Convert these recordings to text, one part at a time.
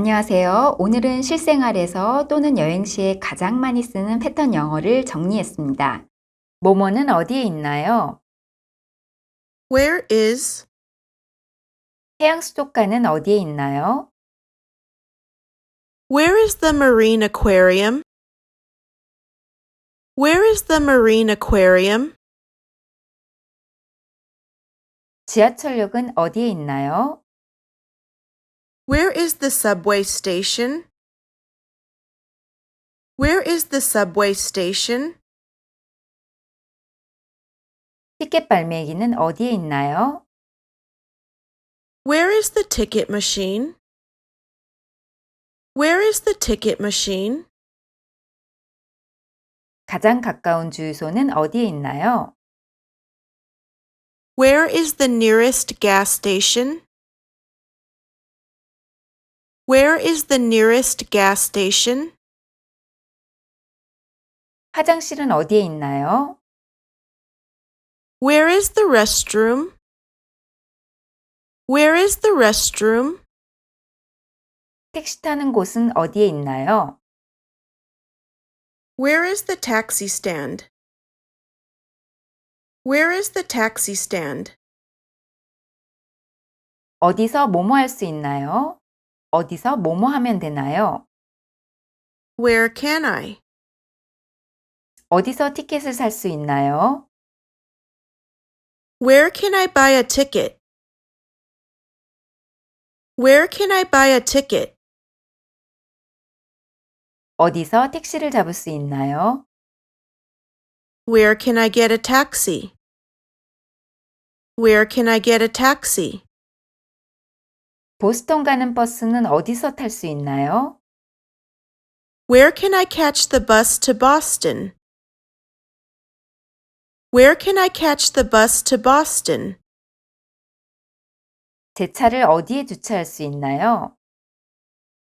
안녕하세요. 오늘은 실생활에서 또는 여행 시에 가장 많이 쓰는 패턴 영어를 정리했습니다. 뭐뭐는 어디에 있나요? Where is 해양 수족관은 어디에 있나요? Where is the marine aquarium? Where is the marine aquarium? 지하철역은 어디에 있나요? Where is the subway station? Where is the subway station? 티켓 발매기는 어디에 있나요? Where is the ticket machine? Where is the ticket machine? 가장 가까운 주유소는 어디에 있나요? Where is the nearest gas station? Where is the nearest gas station? 화장실은 어디에 있나요? Where is the restroom? Where is the restroom? 택시 타는 곳은 어디에 있나요? Where is the taxi stand? Where is the taxi stand? 어디서 뭐뭐 할 수 있나요? 어디서 뭐뭐 하면 되나요? Where can I? 어디서 티켓을 살 수 있나요? Where can I buy a ticket? Where can I buy a ticket? 어디서 택시를 잡을 수 있나요? Where can I get a taxi? Where can I get a taxi? 보스턴 가는 버스는 어디서 탈 수 있나요? Where can I catch the bus to Boston? Where can I catch the bus to Boston? 제 차를 어디에 주차할 수 있나요?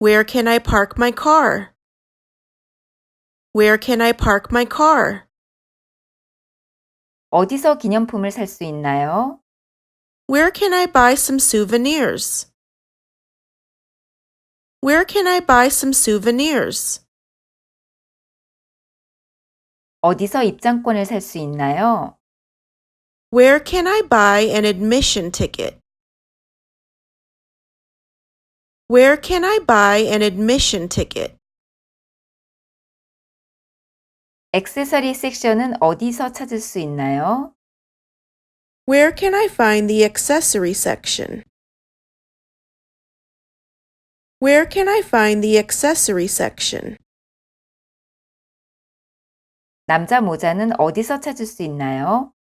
Where can I park my car? Where can I park my car? 어디서 기념품을 살 수 있나요? Where can I buy some souvenirs? Where can I buy some souvenirs? 어디서 입장권을 살 수 있나요? Where can I buy an admission ticket? Where can I buy an admission ticket? 액세서리 섹션은 어디서 찾을 수 있나요? Where can I find the accessory section? Where can I find the accessory section? 남자 모자는 어디서 찾을 수 있나요?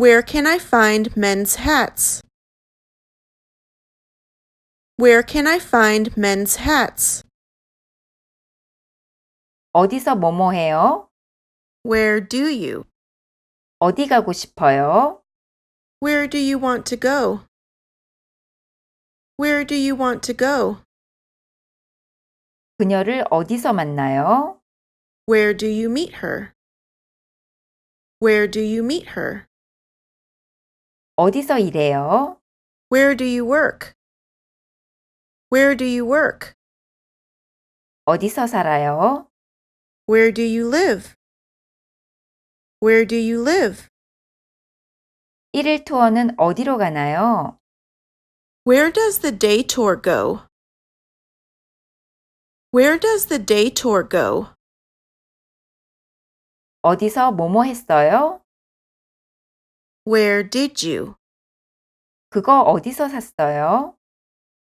Where can I find men's hats? Where can I find men's hats? 어디서 뭐뭐 해요? Where do you? 어디 가고 싶어요? Where do you want to go? Where do you want to go? 그녀를 어디서 만나요? Where do you meet her? Where do you meet her? 어디서 일해요? Where do you work? Where do you work? 어디서 살아요? Where do you live? Where do you live? 일일 투어는 어디로 가나요? Where does the day tour go? Where does the day tour go? 어디서 뭐뭐 했어요? Where did you? 그거 어디서 샀어요?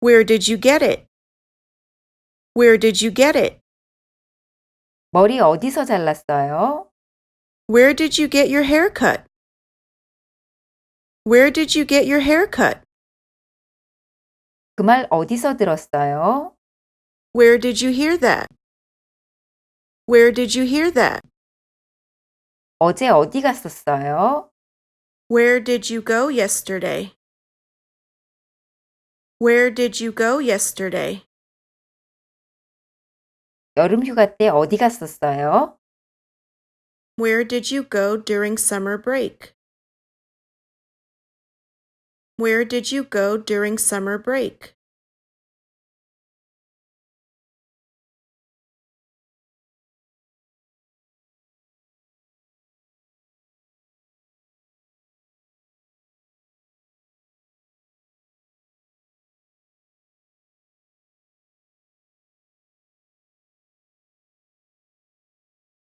Where did you get it? Where did you get it? 머리 어디서 잘랐어요? Where did you get your hair cut? Where did you get your hair cut? 그 말 어디서 들었어요? Where did you hear that? Where did you hear that? 어제 어디 갔었어요? Where did you go yesterday? Where did you go yesterday? 여름 휴가 때 어디 갔었어요? Where did you go during summer break? Where did you go during summer break?